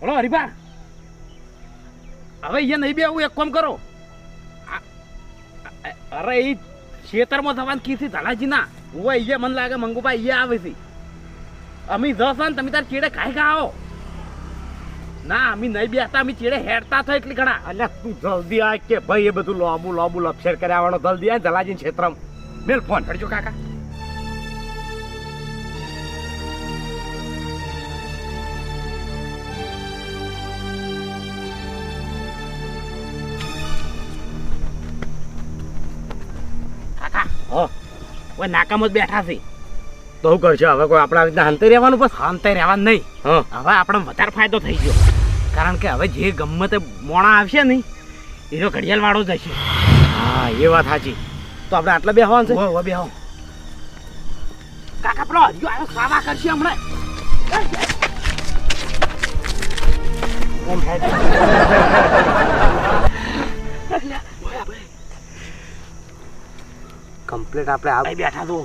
બોલો હરીબા હવે અહીંયા નહીં બે આવું એક કામ કરો. અરે એ ખેતરમાં થવાનું કીધી ધલાજી ના હું અહીંયા મને લાગે મંગુભાઈ અહીંયા આવે છે. અમે જશો ને તમે તાર ચેડે ખાઈ ખાઓ ના અમે નહીં બેસતા અમે ચેડે હેડતા થાય એટલી ઘણા. અલ્યા તું જલ્દી આ કે ભાઈ એ બધું લોબુ લોબુ લપસેર કર્યા આવવાનો જલ્દી આ જલાજી ક્ષેત્રમાં મેલ ફોન. કરજો કાકા. ઓય નાકામ જ બેઠા છે. તો શું કરશો? હવે કોઈ આપણા રીતના હાંતે રહેવાનું? બસ શાંતિ રહેવાનું નહીં. હા. હવે આપણે વધારે ફાયદો થઈ ગયો. કારણ કે હવે જે ગમે તે મોણા આવશે ને એનો ઘડિયાળ વાળો જ હશે. હા એ વાત સાચી. તો આપણે આટલા બે હવાનું છે? હવે બે હવા કાકા પેલો હજુ આવ્યો સાવા કરશે હમણાં. ઓમ થાય કમ્પ્લીટ આપણે આ બેઠા તો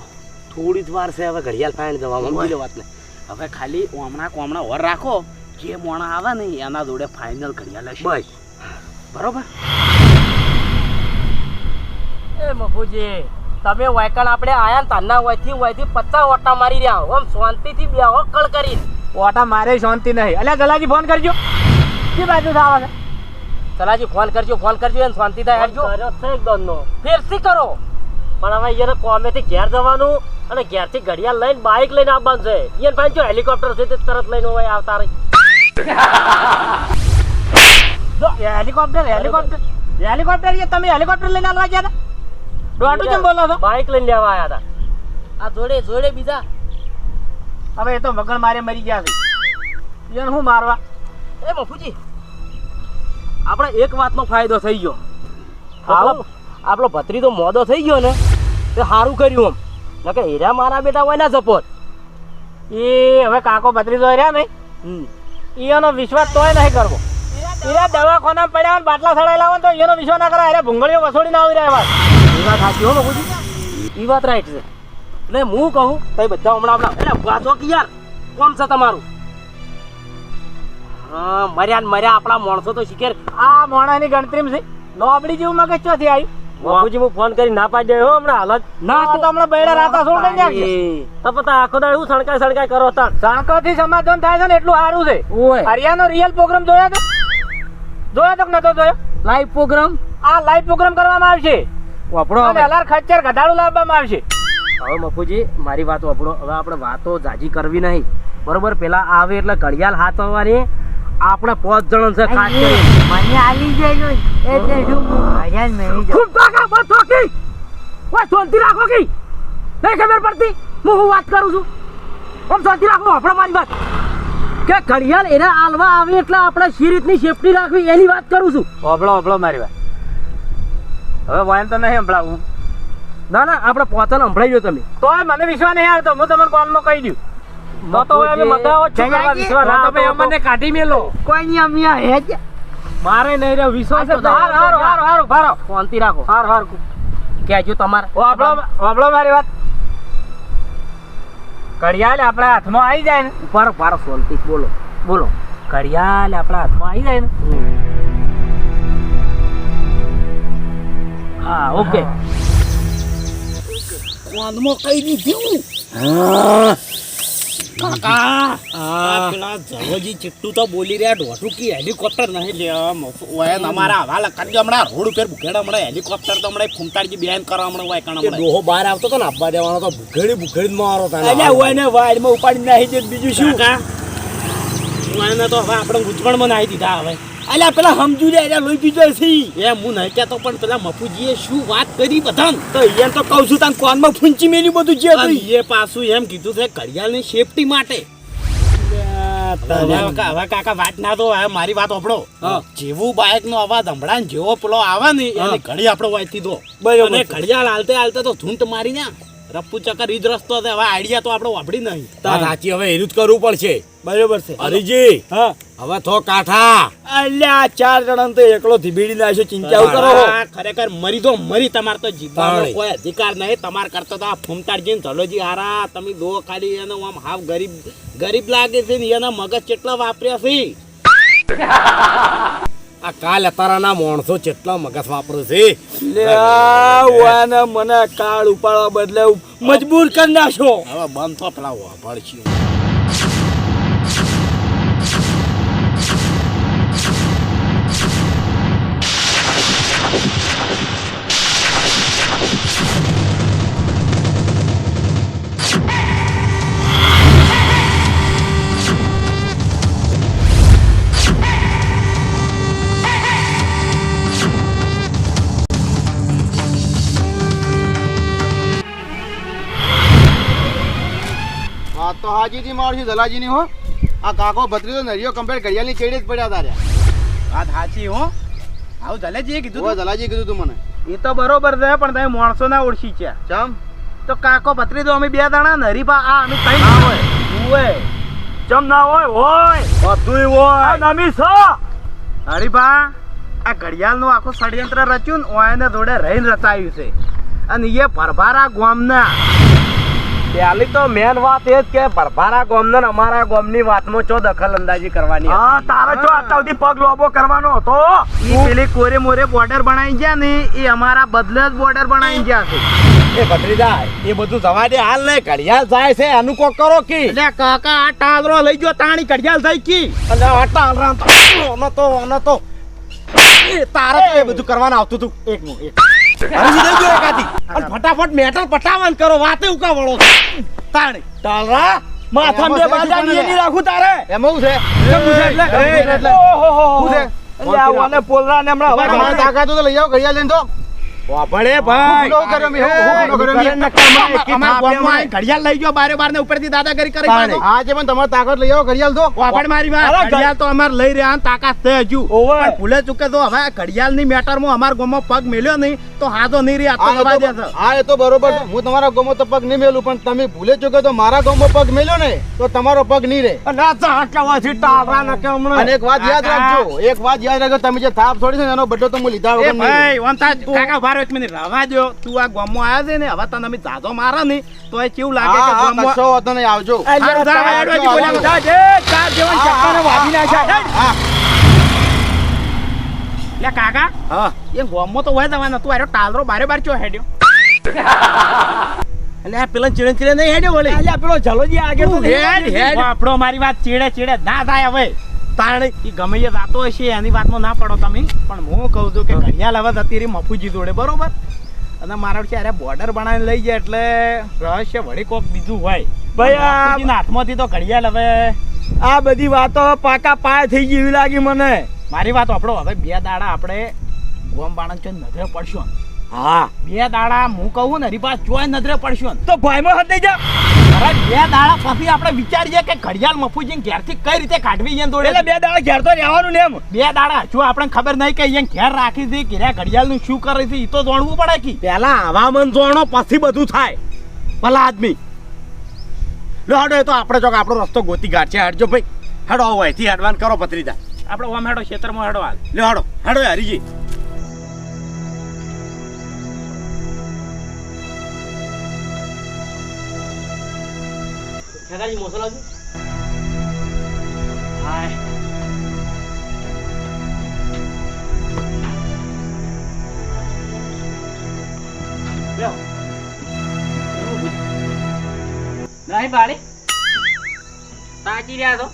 થોડી જ વાર છે હવે ઘડિયાળ ફાઈન જવામાં સમજી લો વાતને. હવે ખાલી ઓમણા કોમણા ઓર રાખો જે મોણા આવે ને એના જોડે ફાઇનલ ઘડિયાળ હશે. બસ. બરોબર? એ મફુજી તમે વાયકણ આપણે આયા ને તાના વાયથી વાયથી પચાસ ઓટા મારી રહ્યા ઓમ શાંતિથી શાંતિથી બેહો કળ કરી ઓટા મારે શાંતિ નહીં. અલ્યા ગલાજી ફોન કરજો. કે બાજુ થાવા છે ચલાજી ફોન કરજો ફોન કરજો એને શાંતિ થાય હેડજો. ફેરથી કરો. પણ હવે યાર કોમેથી ઘેર જવાનું અને ઘેરથી ઘડિયાળ લઈને બાઇક લઈને આવવાનું છે. એને ભાઈ જો હેલિકોપ્ટર છે તે તરત લઈને હોય આવતા રહી. જો હેલિકોપ્ટર હેલિકોપ્ટર હેલિકોપ્ટર એ તમે હેલિકોપ્ટર લઈને આવવા ગયા હતા? દોઢું કેમ બોલો છો? બાઇક લઈને લેવા આવ્યા હતા. આ જોડે જોડે બીજા. હવે એ તો મગણ મારે મરી ગયા છે. યાર હું મારવા? એ મફુજી આપણે એક વાતનો ફાયદો થઈ ગયો. આપણો ભત્રી તો મોદો થઈ ગયો ને? તે સારું કર્યું એમ. નકે હીરા મારા બેટા હોય ને સપોર્ટ એ હવે કાકો ભત્રીજો રહ્યા નહીં. એનો વિશ્વાસ તોય નહીં કરવો. હીરા દવાખાના પડ્યા હોય બાટલા સડાયેલા હોય તો એનો વિશ્વાસ ના કરાય. અરે ભૂંગળીઓ વસોડી ના આવી રહ્યા એ વાત સાચી હો બાબુજી એ વાત રાઈટ છે. એટલે હું કહું તો બધા હમણાં હમણાં એટલે વાંચો કે યાર? કોમ છે તમારું? હા મર્યા ને મર્યા આપણા માણસો તો શીખેર. આ મોણાની ગણતરી છે. લોબડી જેવું મગજ ચોથી આવ્યું? બાપુજી હું ફોન કરી ના પાડી દે હમણાં હાલત. ના તો હમણાં બેડા રાતા છોડ દઈ નાખશે તો પતા આખો દાડ હું સણકાય સણકાય કરો તાણ. સાંકોથી સમાધાન થાય છે ને એટલું સારું છે. ઓય. હરિયાનો રિયલ પ્રોગ્રામ જોયો તો? જોયો તો નતો જોયો? લાઈવ પ્રોગ્રામ આ લાઈવ પ્રોગ્રામ કરવામાં આવશે. આપણો અને હલાર ખચ્ચર ગધાડું લાવવામાં આવશે. હવે મફુજી મારી વાત આપણો હવે આપણે વાતો જાજી કરવી નહીં. બરોબર પેલા આવે એટલે ઘડિયાળ હાથ આવવાની આપણે પાંચ જણ છે ખાસ કરી મને આલી જાય એટલે શું હજાર નહીં ખૂબ તાકા બસ થોકી ઓય શાંતિ રાખો કી નહીં ખબર પડતી? હું હું વાત કરું છું. આમ શાંતિ રાખો આપણે મારી વાત. કે ઘડિયાળ એને આલવા આવે એટલે આપણે શી રીતની સેફટી રાખવી એની વાત કરું છું. ઓબળો ઓબળો મારી વાત. હવે વાયન તો નહીં સંભળાવું. ના ના આપણે પોતાને સંભળાઈ તમે. તોય મને વિશ્વાસ નહીં આવતો. હું તમને કોલમાં કહી દઉં. તો તો અમે મગાવો જ વિશ્વાસ. ના તમે અમને કાઢી મેલો. કોઈ નહીં અમે હેજ. મારે નહીં રે વિશ્વાસ જ હારું. હારું હારું. હારું શાંતિ રાખો. હાર હાર. કેજો તમાર. ઓ આપણો આપણો મારી વાત. ઘડિયાળ આપણા હાથમાં આવી જાય ને. ઉભારો ઉભારો શાંતિ. બોલો. બોલો. ઘડિયાળ આપણા હાથમાં આવી જાય ને. હા ઓકે. કોનમાં કઈ દીધું કાકા! આ પેલા ચિટ્ટુ તો બોલી રહ્યા દોઢું કે હેલિકોપ્ટર નહીં લે ઓય અમારા હવા લખાડજો હમણાં રોડ ઉપર ભૂખેડા હમણાં હેલિકોપ્ટર તો હમણાં ફૂમતાડજી બેન કરવા હમણાં વાય કણ હમણાં. ડોહો બહાર આવતો તો ને આપવા દેવાનો તો ભૂખેડી ભૂખેડી મારો અલ્યા ઓય ને વાડમાં ઉપાડી નાખી દે બીજું શું? કા ઓયને તો હવે આપણે ગુજવણમાં નાખી દીધા હવે. અલ્યા પેલા સમજુ રે અલ્યા લોહી પીજો છે એ હું નહીં કહેતો પણ પેલા મફુજીએ શું વાત કરી બધાન? તો એમ તો કહું છું તાન કોનમાં ફૂંચી મેલી બધું જે એ પાછું એમ કીધું છે ઘડિયાળની સેફટી માટે. હવે કાકા વાત ના તો મારી વાત ઓપડો જેવું બાઇક નો અવાજ હમણાં ને જેવો પેલો આવે ને એને ઘડી આપડો વાંચી દો. અને ઘડિયાળ હાલતે હાલતે તો ધૂંટ મારી ને રપ્પુ ચક્કર ઈ જ રસ્તો હવે આઈડિયા તો આપણો વાપરી નહીં. સાચી હવે એનું જ કરવું પડશે. બરોબર છે. હરીજી હા. હવે થો કાઠા. અલ્યા ચાર જણા તો એકલો ધીબીડી નાખ્યો ચિંતા કરો ખરેખર મરી તો મરી તમાર તો જીવવાનો કોઈ અધિકાર નહીં. તમાર કરતો તો આ ફૂમતાડજી ધલોજી હારા તમે દો ખાલી એનો આમ હાવ ગરીબ ગરીબ લાગે છે ને એના મગજ કેટલા વાપર્યા છે? આ કાલ અતારાના માણસો કેટલા મગજ વાપરે છે? મને કાળ ઉપાડવા બદલે મજબૂર કરી નાખ્યો. હવે બંધ તો પેલા વાપરશું તો હાજીથી મારશું દલાજીની હો. આ કાકો ભત્રીજો નરિયો કમ્પેર ઘડિયાળની ચેડે જ પડ્યા તારે. વાત સાચી હો. આવું જલેજીએ કીધું ઓ દલાજી કીધું તું મને. એ તો બરોબર છે પણ તમે માણસો ના ઓળખી છે. ચમ? તો કાકો ભત્રી તો અમે બે દાણા નરીબા આ અમે કઈ ના હોય. હોય ચમ ના હોય? હોય. બધુંય આ હોય નમી છો. હરીફા આ ઘડિયાળનું આખું ષડયંત્ર રચ્યું ને ઓયને જોડે રહીને રચાયું છે. અને એ ભરભારા ગામના. પહેલી તો મેન વાત એ જ કે ભરભારા ગામના ને અમારા ગામની વાતમાં ચો દખલ અંદાજી કરવાની હા તારે ચો સુધી પગ લોબો કરવાનો હતો? ઈ પેલી કોરે મોરે બોર્ડર બનાવી ગયા ને એ અમારા બદલે જ બોર્ડર બનાવી ગયા છે. એ ભત્રીજા એ બધું જવા દે હાલ ને ઘડિયાળ જાય છે આનું કોક કરો કી? એટલે કાકા આ ટાલરો લઈ ગયો તાણી ઘડિયાળ જાય કી? અને આ રામ તો ઓનો તો ઓનો તો. તારે એ બધું કરવાનું આવતું હતું. એક નું એક અને ફટાફટ પટાવન કરો વાતે. માથા બે રાખું તારે? એમાં છે? છે? પોલરા ને હમણાં હવે તો લઈ આવો ઘડિયાળ લઈને તો. વાપડે ભાઈ. હું કર્યો મેં? હું- હું કર્યો મેં? અમારા ઘડિયાળ લઈ ગયો બારે બાર ને ઉપરથી દાદાગીરી કરી આજે હા પણ તમારે તાકાત લઈ આવો ઘડિયાળ તો. વાપડ મારી વાત. ઘડિયાળ તો અમારે લઈ રહ્યા તાકાત છે હજુ. ભૂલે ચૂકે તો હવે ઘડિયાળની મેટરમાં અમારા ગામમાં પગ મેલ્યો નહીં. તો હાથો નહીં રહી આ તો દબાઈ તો- હા એ તો બરોબર. હું તમારા ગામમાં તો પગ નહીં મેલું પણ તમે ભૂલે ચૂકે તો મારા ગામમાં પગ મેલ્યો ને તો તમારો પગ નહીં રહે ને કે હમણાં. અને એક વાત યાદ રાખજો એક વાત યાદ રાખજો તમે જે થાપ છોડી છે એનો બદલો તો હું લીધા એ વગર નહીં ભાઈ વંતા કાકા ઊભા એક મિનિટ રવા દો તું આ ગામમાં આવ્યા છે ને હવે તને અમે જાદો મારે ને તો એ કેવું લાગે કે કશો આવજો. વાગી લે કાકા? હા. એ ગામમાં તો હોય જવાનો તું આરો ટાલરો બારે બાર ચો હેડ્યો. એટલે આ પેલા ચીડે ચીડે નહીં હેડ્યો બોલે અલ્યા પેલો જલોજી આગળ તો હેડ હેડ. આપણો મારી વાત ચીડે ચીડે ના થાય હવે. તાણે એ ગમે એ વાતો હશે એની વાતમાં ના પડો તમે. પણ હું કહું છું કે ઘડિયાળ હવે હતી રહી મફુજી જોડે બરોબર? અને મારા છે અરે બોર્ડર બનાવીને લઈ જાય એટલે રહસ્ય વળી કોક બીજું હોય. ભાઈ, હાથમાંથી તો ઘડિયાળ હવે આ બધી વાતો પાકા પાય થઈ ગઈ એવી લાગી મને. મારી વાત આપણો હવે બે દાડા આપણે ગોમ બાણન ચો નજરે પડશો. હા. બે દાડા હું કહું ને હરીપા ચોય નજરે પડશો. તો ભાઈમાં હાથ દઈ જા અરે બે દાડા પછી આપણે વિચારીએ કે ઘડિયાળ મફુજી ઘેરથી કઈ રીતે કાઢવી એમ દોડે એટલે બે દાડા ઘેર તો રહેવાનું ને એમ. બે દાડા જો આપણને ખબર નહીં કે અહીંયા ઘેર રાખી હતી ઘેરા ઘડિયાળનું શું કરે છે એ તો દોડવું પડે કે. પેલા આવા મન જોણો પછી બધું થાય. ભલા આદમી. લો હાડો એ તો આપણે જો આપણો રસ્તો ગોતી કાઢશે હાડજો ભાઈ. હાડો અહીંથી હાડવાન કરો પત્રીદા આપણે ઓમ હેડો ક્ષેત્રમાં હેડો હાલ. લે હાડો હાડો હરીજી. નહીં બાળી. તાકી રહ્યા તો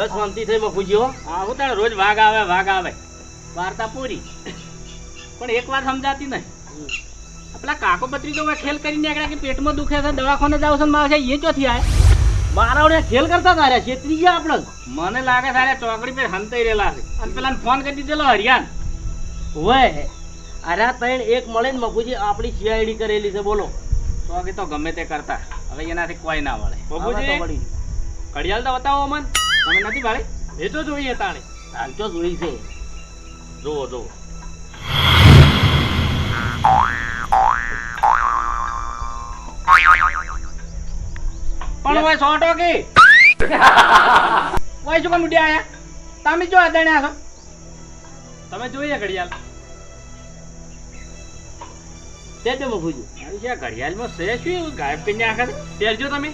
હવે શાંતિ થઈ માં પૂજ્યો હા હું તને રોજ વાઘ આવે વાઘ આવે. વાર્તા પૂરી. પણ એક વાત સમજાતી નહીં. પેલા કાકો પત્રી તો ખેલ કરીને નીકળ્યા કે પેટમાં દુખે છે દવાખાને જાવ છે મારે એ ચોથી આવે મારા ખેલ કરતા તારે છે ગયા આપણે. મને લાગે તારે ચોકડી પર હંતાઈ રહેલા છે. અને પેલા ફોન કરી દીધેલો હરિયાન હોય અરે ત્રણ એક મળે ને મફુજી આપણી સીઆઈડી કરેલી છે બોલો. તો કે તો ગમે તે કરતા. હવે એનાથી કોઈ ના મળે. બાબુજી ઘડિયાળ તો બતાવો મન તમે નથી ભાડે એ તો જોઈએ તાણે. હાલ તો જોઈ છે. જુઓ જુઓ. પણ ઓય સો ટોકી ઓય શું કામ ઉડ્યા આયા? તમે જો અદાણ્યા છો. તમે જોઈએ ઘડિયાળ. તે તો છે. ઘડિયાળમાં છે શું ગાયબ કરીને આખા તેરજો તમે.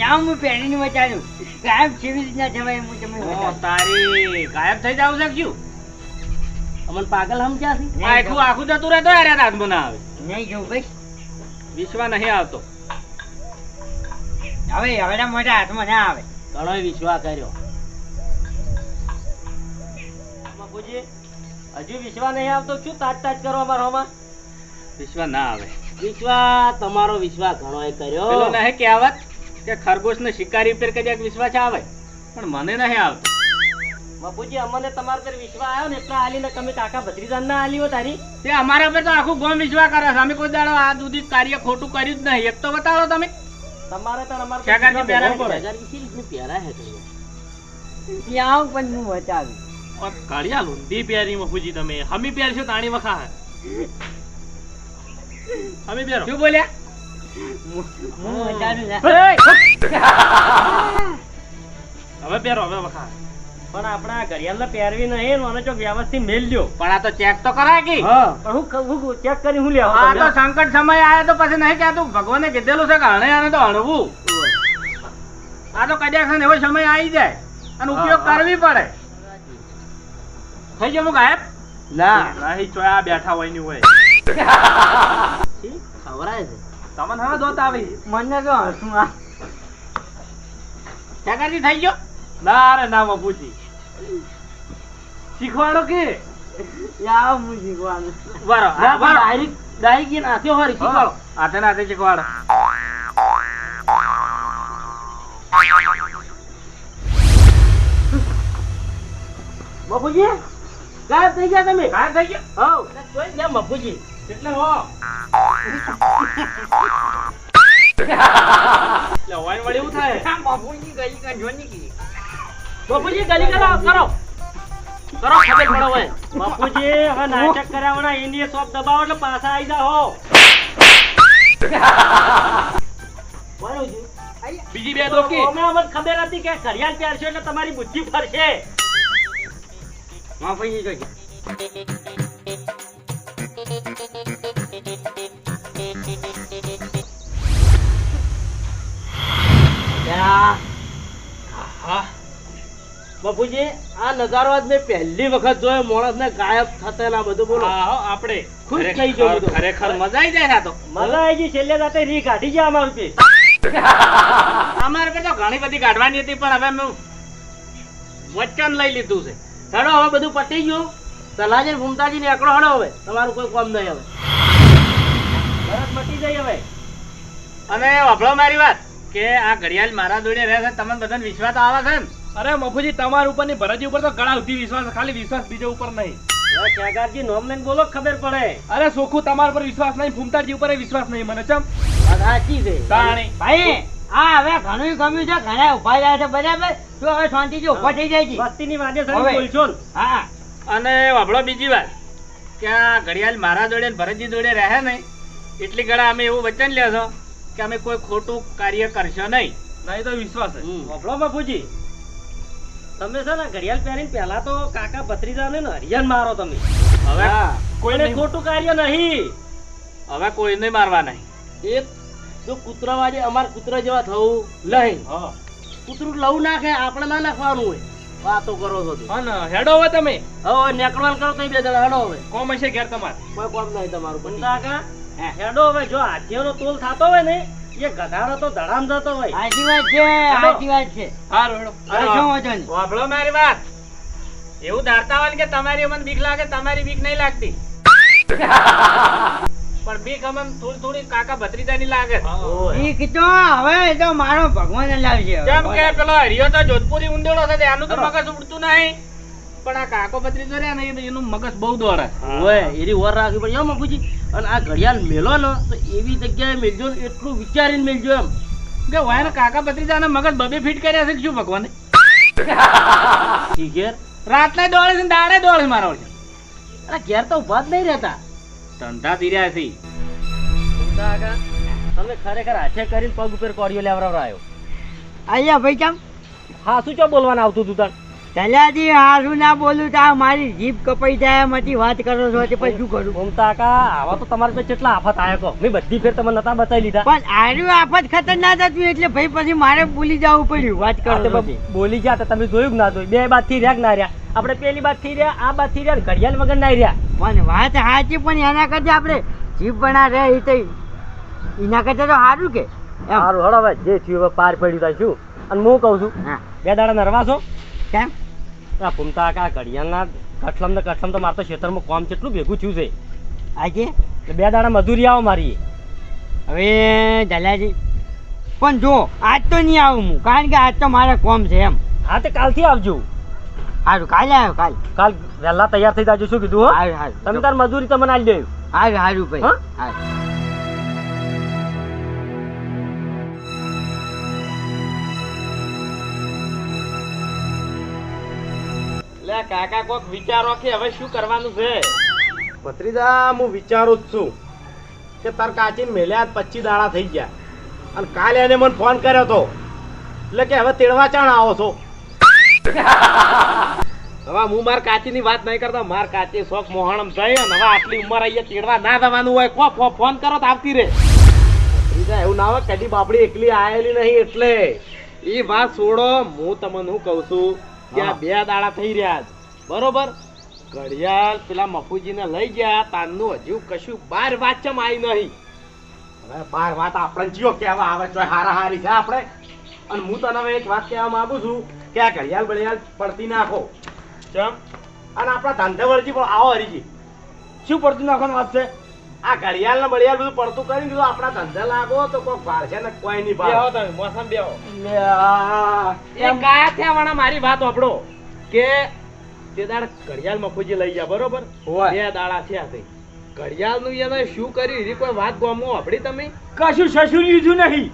યા હું પહેરીને બચાવ્યું. સાહેબ કેવી રીતના જવાય હું તમને તારી ગાયબ થઈ જાવ છે અમન પાગલ સમજ્યા છે? આખું આખું જતું રહેતો યાર હાથમાં ના આવે. નહીં જોઉં ભાઈ. વિશ્વા નહીં આવતો. હવે હવેડા મોટા હાથમાં ના આવે. ઘણો વિશ્વાસ કર્યો. બાપુજી હજુ વિશ્વા નહીં આવતો? શું તાજ તાજ કરો અમારામાં વિશ્વા ના આવે. વિશ્વાસ તમારો વિશ્વાસ ઘણો કર્યો. પેલો નહીં કહેવત? કે ખરગોશ ને શિકારી પર કદાચ વિશ્વાસ આવે? પણ મને નહીં આવતો. બાપુજી અમને તમારા પર વિશ્વાસ આવ્યો ને એટલા હાલીને તમે કાકા ભત્રીજાન ના હાલી હો તારી. તે અમારા પર તો આખું ગોમ વિશ્વાસ કરે છે. અમે કોઈ દાડો આ દૂધી કાર્ય ખોટું કર્યું જ નહીં. એક તો બતાવો તમે. તમારે તો અમારે પર શાકાજી પહેરાય છે તમે? ત્યાં પણ હું બચાવ્યું કાળિયા લુંડી પહેરી મફુજી તમે. હમી પહેરશો તાણી વખા અમે પહેરો. શું બોલ્યા? હું. હવે પહેરો હવે વખા પણ આપણા ઘડિયાળ પહેરવી નહીં મને જો વ્યવસ્થિત મેલ પણ આ તો ચેક તો કરાય કે. પણ હું હું ચેક કરી હું લેવા આ તો સંકટ સમય આયો તો પછી નહીં કહેતું ભગવાને કીધેલું છે કે હણે આને તો હણવું આ તો કદાચ ને એવો સમય આવી જાય અને ઉપયોગ કરવી પડે. થઈ ગયો હું ગાયબ ના. નહીં ચોયા બેઠા હોયની હોય. ખવરાય છે. તમને હા દોત આવી. મને તો હસવું આ? શાકાજી થઈ ગયો? ના રે ના પૂછી શીખવાડો કે? યાવ હું શીખવાડો. બરો ના પણ ડાયરેક્ટ ડાયરેક્ટ એ નાખ્યો હોરી શીખવાડો. હાથે નાથે શીખવાડો. બાપુજી ગાયબ થઈ ગયા તમે? ગાયબ થઈ ગયા? હો જોઈ ગયા બાપુજી. એટલે હો. એટલે વળી એવું થાય? બાપુજી ગઈ કાં જો નીકળી બાપુજી ગલી કરો કરો. કરો ખબર પડો હોય. બાપુજી હવે નાટક કર્યા એની શોપ દબાવો એટલે પાછા આવી જાઓ. બરોબર બીજી બે દોકી અમે અમને ખબર હતી કે ઘડિયાળ પહેરશો એટલે તમારી બુદ્ધિ ફરશે. માફી જોઈ બાપુજી આ નજારો આજ મેં પહેલી વખત જોયો. માણસ ને ગાયબ થતા ના બધું બોલો. આપણે ખુશ થઈ ગયો ખરેખર મજા આવી જાય તો. મજા આવી ગઈ છેલ્લે રાતે રી કાઢી જાય અમારું પે અમારે તો ઘણી બધી કાઢવાની હતી પણ હવે મેં વચન લઈ લીધું છે. હેડો હવે બધું પતી ગયું. સલાજી ભૂમતાજી ને એકડો હડો હવે. તમારું કોઈ કામ નહીં હવે. તરત મટી જાય હવે. અને વાપરો મારી વાત કે આ ઘડિયાળ મારા જોડે રહે છે તમને બધાને વિશ્વાસ આવે છે ને? અરે મફુજી તમારા ઉપરની ભરતજી ઉપર તો ઘણા સુધી વિશ્વાસ ખાલી વિશ્વાસ બીજો ઉપર નહીં. હવે નોમ લઈને બોલો ખબર પડે? અરે સોખું તમારા પર વિશ્વાસ નહીં ફૂમતાજી ઉપર વિશ્વાસ નહીં મને ચમ? સાચી છે. તાણી. ભાઈ હા હવે ઘણું ગમ્યું છે ઘણા ઊભા રહ્યા છે બરાબર? તું હવે શાંતિથી ઊભા થઈ જાય છે વસ્તીની વાદે હવે. બોલશો હા. અને વાપરો બીજી વાત કે આ ઘડિયાળ મારા જોડે ને ભરતજી જોડે રહે ને એટલી ઘણા અમે એવું વચન લે છો કે અમે કોઈ ખોટું કાર્ય કરશો નહીં. નહીં તો વિશ્વાસ છે બાપુજી તમે છે ને ઘડિયાળ પહેરીને પહેલા તો કાકા ભત્રીજાને ને હરિયાન મારો તમે. હવે કોઈ કોઈને ખોટું કાર્ય નહીં. હવે કોઈને મારવા નહીં. એક જો કૂતરા વાજે અમાર કૂતરા જેવા થવું નહીં. હા. કૂતરું લવું નાખે આપણે ના નાખવાનું હોય. વાતો કરો છો હેડો હવે તમે. હવે નેકળવાનું કરો તો બે જણા હેડો હવે. કોમ હશે ઘેર તમારે. કોઈ કોમ નહીં તમારું. પણ કાકા હેડો હવે જો હાથીઓનો તોલ થતો હોય ને એ ગધાડો તો ધડામ જતો હોય. સાચી વાત છે સાચી વાત છે. હારું હેડો. હવે શું વાંધો નહીં. વાપરો મારી વાત. એવું ધારતા હોય કે તમારી મને બીક લાગે તમારી બીક નહીં લાગતી. પણ બીક અમને થોડી થોડી કાકા ભત્રીજાની લાગે. બીક હવે તો મારો ભગવાન લાવશે કેમ કે પેલો હરિયો તો જોધપુરી ઉંદેડો છે એનું તો મગજ ઉડતું નહીં. પણ આ કાકો પત્રી તો રહ્યા ને એનું મગજ બહુ દોડે. હોય એરી ઓર રાખવી પડે. એમ બાપુજી અને આ ઘડિયાળ મેલો ને તો એવી જગ્યાએ મેલજો ને એટલું વિચારીને મેલજો એમ. કે હોય ને કાકા ભત્રીજાને મગજ બબે ફીટ કર્યા છે કે શું ભગવાને? ઘેર દોડે છે દાડે દોડે મારા વચ્ચે અરે ઘેર તો ઊભા જ નહીં રહેતા. ધંધા રહ્યા છે. તમે ખરેખર હાથે કરીને પગ ઉપર કોડિયો લેવડાવરાયો અહીંયા ભાઈ કેમ? હા શું ચો બોલવાનું આવતું તું તાર તલ્યાજી હારું ના બોલું તો મારી જીભ કપાઈ જાય એમાંથી વાત કરો છો તે પછી શું કરું? ઘૂમતા કાકા આવા તો તમારે પર કેટલા આફત આયા કો મેં બધી ફેર તમને નતા બતાવી લીધા. પણ આર્યું આફત ખતરનાક હતું એટલે ભાઈ પછી મારે ભૂલી જવું પડ્યું વાત કરો બોલી ગયા તો તમે જોયું કે ના જોયું? બે બાદથી રહ્યા ના રહ્યા? આપણે પેલી બાદથી રહ્યા આ બાદથી રહ્યા ઘડિયાળ વગર ના રહ્યા? પણ વાત સાચી પણ એના કરતા આપણે જીભ બના રહે એ તો એના કરતા તો સારું કે સારું હળો હવે જે થયું પાર પડ્યું તા શું? અને હું કહું છું બે દાડા નરવા છો કેમ? આ ઘૂમતા કા ઘડિયાળના કઠલમ ને કઠલમ તો મારે તો ખેતરમાં કોમ કેટલું ભેગું થયું છે. આજે કે? બે દાડા મજૂરી આવો મારી. હવે જલાજી પણ જો આજ તો નહીં આવું હું કારણ કે આજ તો મારે કોમ છે એમ. હા તો કાલથી આવજો. સારું કાલે આવ્યો કાલ. કાલ વહેલા તૈયાર થઈ જાજો શું કીધું હા? સારું તમે તાર મજૂરી તમને આવી દેવું સારું સારું ભાઈ. હા? લે કાકા કોક વિચારો કે હવે શું કરવાનું છે? ભત્રીજા હું વિચારું જ છું કે તાર કાચીને મેલ્યા પચીસ દાડા થઈ ગયા. અને કાલે એને મને ફોન કર્યો તો. એટલે કે હવે તેડવા ચાણ આવો છો. હવે હું માર કાચીની વાત નહીં કરતો. માર કાચી શોખ મોહણમ થઈ અને હવે આટલી ઉંમર અહીંયા તેડવા ના જવાનું હોય. કો ફોન કરો તો આવતી રે. ભત્રીજા એવું ના હોય કદી બાપડી એકલી આવેલી નહીં એટલે. એ વાત છોડો હું તમને હું કહું છું. હા. બે દાડા થઈ રહ્યા છે. બરોબર? ઘડિયાળ પેલા મફુજીને લઈ ગયા તાનનું હજુ કશું બાર વાત ચમ આવી નહીં. હવે બાર વાત આપણે જીઓ કહેવા આવે તો હારા હારી છે આપણે. અને હું તને હવે એક વાત કહેવા માંગુ છું કે આ ઘડિયાળ બળિયાળ પડતી નાખો. ચમ? અને આપણા ધંધે વળજી પણ આવો હરીજી. શું પડતી નાખવાની વાત છે? આ ઘડિયાળ ને બળિયાળ બધું પડતું કરી દીધું આપણા ધંધે લાગો તો કોઈ ભાર છે ને કોઈ નહીં ભાર. તમે મોસમ બેહો. એ કાયા થયા વાળા મારી વાત આપડો કે? તે દાડ ઘડિયાળ મફુજી લઈ ગયા બરોબર? બે દાડા થયા છે ઘડિયાળનું એને શું કર્યું? એની કોઈ વાત ગોમો આપડી તમે? કશું સસુર લીધું નહીં.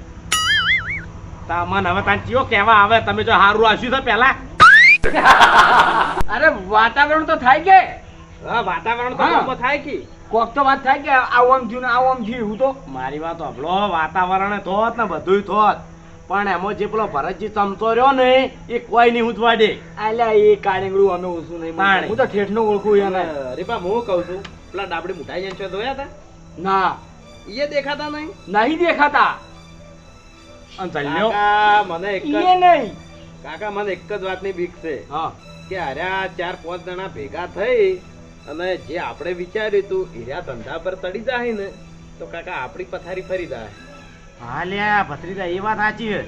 તામન હવે તાન ચિયો કેવા આવે તમે જો હારું આશ્યું તો પેલા? અરે વાતાવરણ તો થાય કે? હા વાતાવરણ તો થાય કે. કોક તો વાત થાય કે આવું થયું ને આવું થયું એવું તો મારી વાત સાંભળો વાતાવરણ થોત ને બધુંય થોત. પણ એમાં જે પેલો ભરતજી ચમતો રહ્યો ને એ કોઈ નહીં ઉજવા દે અલ્યા એ કાળીંગડું અમે ઓછું નહીં. હું તો ઠેઠ નો ઓળખું એને. રીપા હું કહું છું પેલા ડાબડી મુઠાઈ જાય છે જોયા હતા? ના. એ દેખાતા નહીં? નહીં દેખાતા. મને એક નહીં. કાકા મને એક જ વાતની બીક છે. હા. કે અરે ચાર પાંચ જણા ભેગા થઈ અને જે આપણે વિચાર્યું હતું હીરા ધંધા પર તડી જાય ને તો કાકા આપણી પથારી ફરી જાય. હા લ્યા ભત્રીજા એ વાત સાચી છે.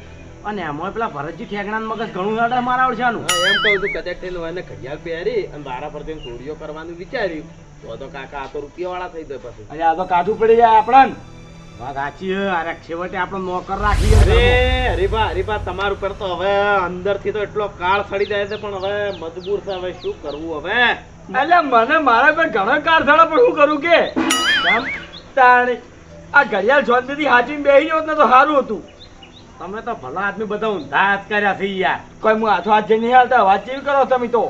અને એમાં પેલા ભરતજી ઠેકણા મગજ ઘણું અડર મારાવડશાનું હા, એમ કહું છું કદાચ થઈને એને ઘડિયાળ પહેરી અને બારા પર જઈને ચોરીઓ કરવાનું વિચાર્યું તો તો કાકા આ તો રૂપિયા વાળા થઈ જાય પછી. અરે આ તો કાઠું પડી જાય આપણને. વાત સાચી છે અરે છેવટે આપણો નોકર રાખીએ અરે હરીભા હરીભા તમારું પર તો હવે અંદરથી તો એટલો કાળ સડી જાય છે પણ હવે મજબૂર છે હવે શું કરવું હવે? એટલે મને મારા પર ઘણો કાર થડા પણ શું કરું કે? તાણે આ ઘડિયાળ શાંતિથી હાચવીને બેહી હોત ને તો સારું હતું. તમે તો ભલા આદમી બધા ઊંધા હાથ કર્યા છે યાર. કોઈ હું હાથો હાથ જઈને નહીં હાલતા? વાત જેવી કરો તમે તો?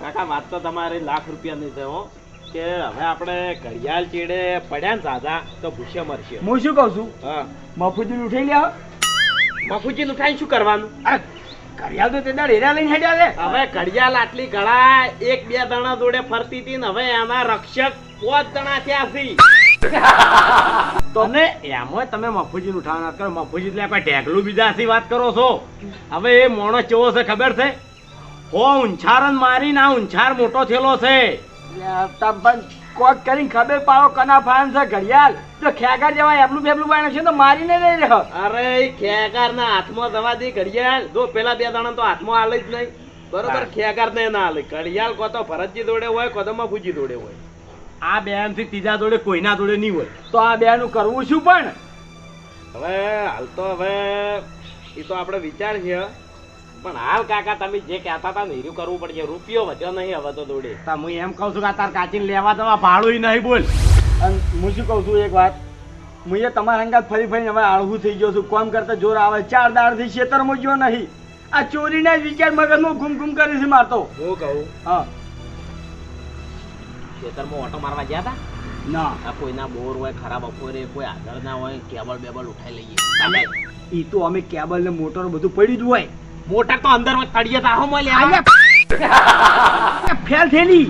કાકા વાત તો તમારે લાખ રૂપિયાની છે હો. કે હવે આપણે ઘડિયાળ ચીડે પડ્યા ને સાધા તો ભૂસ્યા મરશે હું શું કહું છું? હા. મફુજી ઉઠાઈ લ્યા મફુજી ઉઠાઈ શું કરવાનું? ઘડિયાળ તો તે દાડ હેરા લઈને હેડ્યા લે. હવે ઘડિયાળ આટલી ગળા એક બે દણા જોડે ફરતી હતી ને હવે એના રક્ષક પાંચ દણા થયા છે. અને એમાં તમે મફુજી નું ઠાણ કરો. મફુજી એટલે આપણે ઢેકલું બીજાથી વાત કરો છો. હવે એ મોણો કેવો છે ખબર છે? હો ઉંછારન મારી ના ઉંછાર મોટો થયેલો છે. તમ કોક કરીને ખબર પાડો કના ફાન છે ઘડિયાળ. જો ખેગાર જવાય એમનું બેબલું બાયણું છે તો મારીને લઈ રહ્યો અરે ખેગાર ના હાથમાં જવા દે ઘડિયાળ. જો પેલા બે દાણા તો હાથમાં હાલે જ નહીં. બરોબર ખેગાર ને ના હાલે. ઘડિયાળ કો તો ભરતજી જોડે હોય કો તો મફુજી જોડે હોય. આ બેનથી ત્રીજા દોડે કોઈના દોડે નહીં હોય. તો આ બેનું કરવું શું પણ? હવે હાલ તો હવે એ તો આપણે વિચાર છે. પણ હાલ કાકા તમે જે કહેતા હતા ને હીરું કરવું પડશે. રૂપિયો વધ્યો નહીં હવે તો દોડે. તો હું એમ કહું છું કે તાર કાચીને લેવા દવા ભાડું નહીં બોલ. અને હું શું કહું છું એક વાત? હું એ તમારા અંગાત ફરી ફરી હવે આળવું થઈ ગયો છું. કોમ કરતા જોર આવે ચાર દાડથી ખેતરમાં ગયો નહીં. આ ચોરીના વિચાર મગજમાં ઘૂમ ઘૂમ કરી છે મારતો હું કહું હા. ખેતરમાં ઓટો મારવા ગયા હતા? ના. આ કોઈના બોર હોય ખરાબ બપોરે કોઈ આગળ ના હોય કેબલ બેબલ ઉઠાઈ લઈએ. ઈ તો અમે કેબલ ને મોટર બધું પડ્યું જ હોય. મોટર તો અંદર તળિયે તો આહો માં લેવા ફેલ થેલી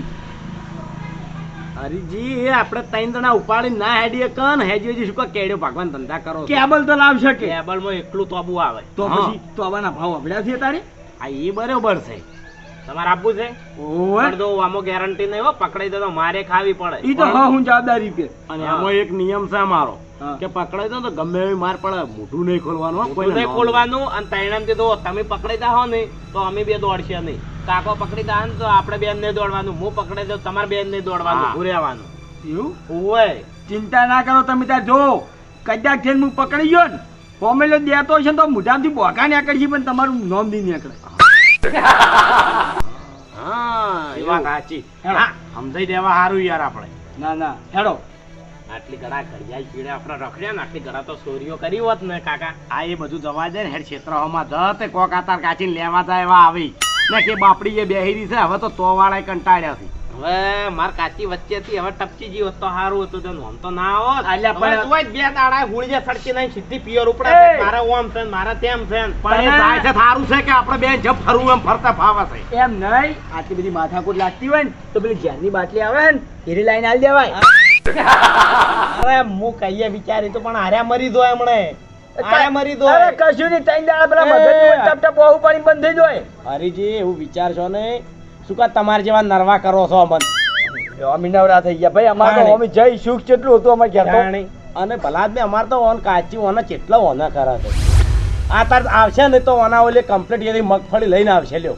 હરીજી એ આપણે ત્રણ જણા ઉપાડી ના હેડીએ કન હેજી હજી શું કેડ્યો ભગવાન ધંધા કરો. કેબલ તો લાવશે કેબલમાં એકલું તોબુ આવે. તો. પછી તો આવાના ભાવ અભડ્યા છે તારે? આ એ બરોબર છે. તમારે આપવું છે? ઓય દો આમો ગેરંટી નહીં હો પકડાઈ દો તો મારે ખાવી પડે. ઈ તો હા હું જવાબદારી પે અને આમો એક નિયમ છે અમારો હા. કે પકડાઈ દો તો ગમે એવી માર પડે. મોઢું નહીં ખોલવાનું હો, કોઈ નહીં ખોલવાનું અને તૈણામથી તો તમે પકડી દા ને તો અમે બે દોડશે નહીં. કાકો પકડી દા ને તો આપણે બેન નહીં દોડવાનું. હું પકડી દઉં તમારે બેન નહીં દોડવાનું હા. એવું? હોય ચિંતા ના કરો તમે ત્યાં જો. કદાચ થઈને હું પકડી ગયો ને ફોમેલો દેતો છે ને તો મોઢામાંથી બોકા નીકળશે પણ તમારું નોંધી નહીં નીકળે. હા એ વાત સાચી. હા સમજાઈ દેવા સારું યાર આપણે. ના ના હેડો. આટલી ગળા ઘડિયાળ પીડે આપણા રખડ્યા ને આટલી ગળા તો ચોરીઓ કરી હોત ને કાકા. આ એ બધું જવા જાય ને હેડ ક્ષેત્રમાં જતે કોક આતાર કાચીને લેવા જાય એવા આવી. ને કે બાપડી એ બેહીરી છે હવે તો તો વાળા કંટાળ્યા છે. હવે માર કાચી વચ્ચે થી હવે ટપકી જીવ તો સારું હતું તો આમ તો ના હોત. અલ્યા પણ- તું જ બે દાડા હુળજે સડકી નહીં સીધી પિયર ઉપડે! મારે ઓમ છે ને મારે તેમ છે પણ એ થાય છે સારું છે કે આપણે બે જપ ફરવું એમ ફરતા ફાવે છે? એમ નહીં. આટલી બધી માથાકૂટ લાગતી હોય ને તો પેલી જ્ઞાનની બાટલી આવે ને એરી લાઈન આલી દેવાય. અરે હું કહીએ વિચારી તો પણ હાર્યા મરી દો એમણે. હાર્યા મરી દો. અરે કશું નહીં ત્રણ દાડા પેલા મગજ ટપ ટપ બહુ પાણી બંધ થઈ જોય હરીજી એવું વિચારશો ને શું કા તમારે જેવા નરવા કરો છો અમન? અમે નવરા થઈ ગયા. ભાઈ અમારે તો અમે જય સુખ કેટલું હતું અમારે ઘેર તો. અને ભલા જ અમારે તો ઓન કાચી ઓના કેટલા ઓના કરા છે. આ તાર આવશે ને તો ઓના ઓલે કમ્પ્લીટ કરી મગફળી લઈને આવશે લ્યો.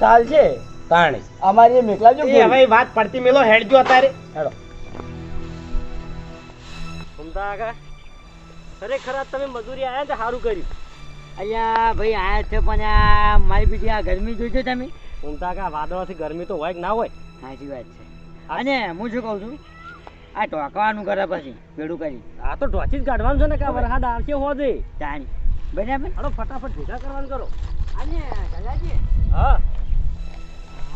સાલ છે. તાણી. અમારી મેકલા જો એ હવે વાત પડતી મેલો હેડ જો અત્યારે. હેડો. ઘૂમતા આગળ ખરેખર તમે મજૂરી આવ્યા તો સારું કર્યું. અહીંયા ભાઈ આયા છે પણ આ મારી બીજી આ ગરમી જોજો તમે? ઊંધા કા વાદળાથી ગરમી તો હોય કે ના હોય? સાચી વાત છે. અને હું શું કહું છું? આ ટોકવાનું કરે પછી ભેડું કરી. આ તો ઢોચી જ કાઢવાનું છે ને કે વરસાદ આવશે હોજે. જાણી. બરાબર? હાલો ફટાફટ ભેગા કરવાનું કરો. અને દાદાજી હા.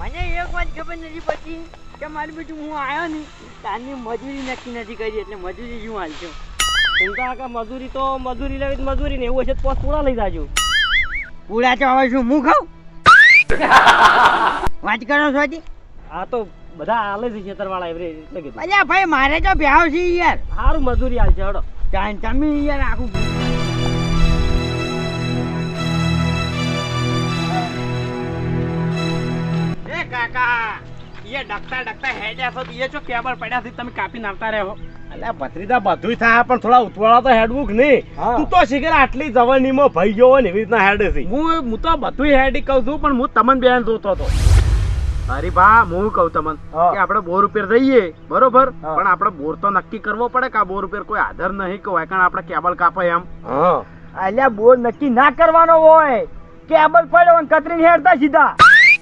મને એક વાત ખબર નથી પડતી. કે મારી બેટી હું આવ્યો ને તારની મજૂરી નક્કી નથી કરી એટલે મજૂરી શું હાલ છે? તો આખા મજૂરી તો મજૂરી લેવી મજૂરી ને એવું હશે તો પોસ પૂરા લઈ જાજો. પૂરા તો હવે શું હું ખાઉં? વાત કરો છો હજી આ તો બધા આલે છે ખેતરવાળા એવરે એટલે કીધું. અલ્યા ભાઈ મારે તો ભ્યાવ છે યાર. સારું મજૂરી આવશે હડો. તાન તમે યાર આખું એ કાકા એ ડકતા ડકતા હેડ્યા છો એ છો કેબલ પડ્યા છે તમે કાપી નાખતા રહ્યો અલ્યા ભત્રીજા બધું થાય પણ થોડા ઉતવાળા તો હેડવું નહીં? તું તો શીખર આટલી જવાનીમાં ભાઈ ગયો ને એવી રીતના હેડે છે. હું હું તો બધું હેડી કહું છું પણ હું તમને બેન જોતો હતો. અરે બા હું કહું તમને. કે આપણે બોર ઉપર જઈએ બરોબર? પણ આપણે બોર તો નક્કી કરવો પડે કે આ બોર ઉપર કોઈ આધાર નહીં કે કારણ આપણે કેબલ કાપાય એમ. હા. અલ્યા બોર નક્કી ના કરવાનો હોય. કેબલ પડ્યો કતરી હેડતા સીધા.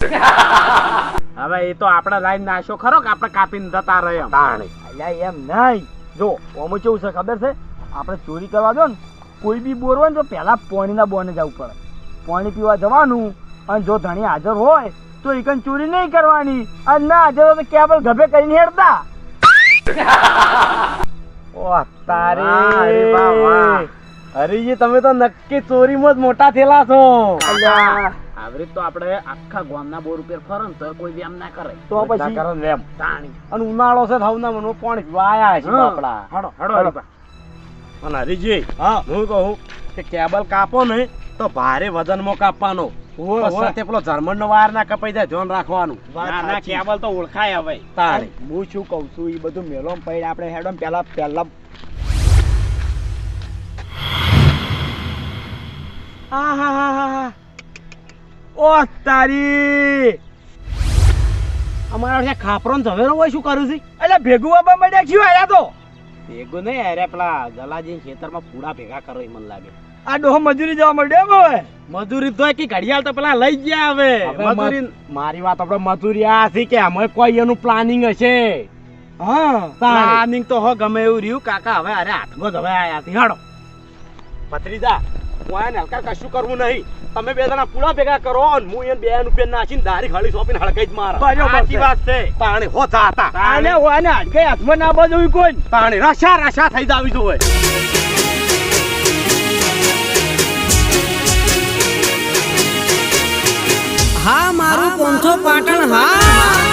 હવે એ તો આપણે લાઈન નાશો ખરો કે આપણે કાપીને જતા રહે તાણી. અલ્યા એમ નહીં. જો ઓમો કેવું છે ખબર છે? આપણે ચોરી કરવા દો ને કોઈ બી બોર હોય ને તો પહેલા પાણીના બોને જવું પડે. પાણી પીવા જવાનું અને જો ધણી હાજર હોય તો એકન ચોરી નહીં કરવાની. અને ના હાજર હોય તો કેબલ ગભે કરીને હેડતા. ઓ તારે. વાહ. હરીજી તમે તો નક્કી ચોરીમાં જ મોટા થયેલા છો. આવરી તો આપણે આખા ગામના બોર ઉપર ફરન તો કોઈ વેમ ના કરે. તો પછી? કરો ને એમ તાણી. અને ઉનાળો છે થવના મનો પણ વાયા છે હા. બાપડા. હડો હડો હડો. અને હરીજી હા. હું કહું કે કેબલ કાપો ને તો ભારે વજનમાં કાપવાનો. સાથે પેલો જર્મન નો વાયર ના કપાઈ જાય ધ્યાન રાખવાનું. ના ના કેબલ તો ઓળખાય હવે. તારે હું શું કહું છું એ બધું મેલોમ પૈડ આપણે ઓ તારી અમારા ત્યાં ખાપરો ને ઝવેરો હોય શું કરું છે? એટલે ભેગું છીએ તો. ભેગું નહીં અરે પેલા જલાજી ખેતરમાં પૂડા ભેગા કરો એ મને લાગે. આ ડોહો મજૂરી જવા મળ્યો હવે? મજૂરી તો કે ઘડિયાળ તો પેલા લઈ ગયા હવે. મજૂરી મારી વાત આપણે મજૂરી આ હતી કે અમે કોઈ એનું પ્લાનિંગ હશે. હા પ્લાનિંગ તો હો ગમે એવું રહ્યું. કાકા હવે અરે હાથમાં જ હવે આયા હતી હાડો. ભત્રીજા હું હલકા કશું કરવું નહીં. તમે બે જણા પૂરા ભેગા કરો અને હું એને બે રૂપિયા નાખીને દારી ખાલી સોંપીને હળકાઈ જ મારા. સાચી વાત છે. પાણી હોતા હતા. હોય આને હાડકે હાથમાં ના બાજુ કોઈ. પાણી રસા રસા થઈ જાવી જોઈએ. હા મારું પોંથો પાટણ હાલ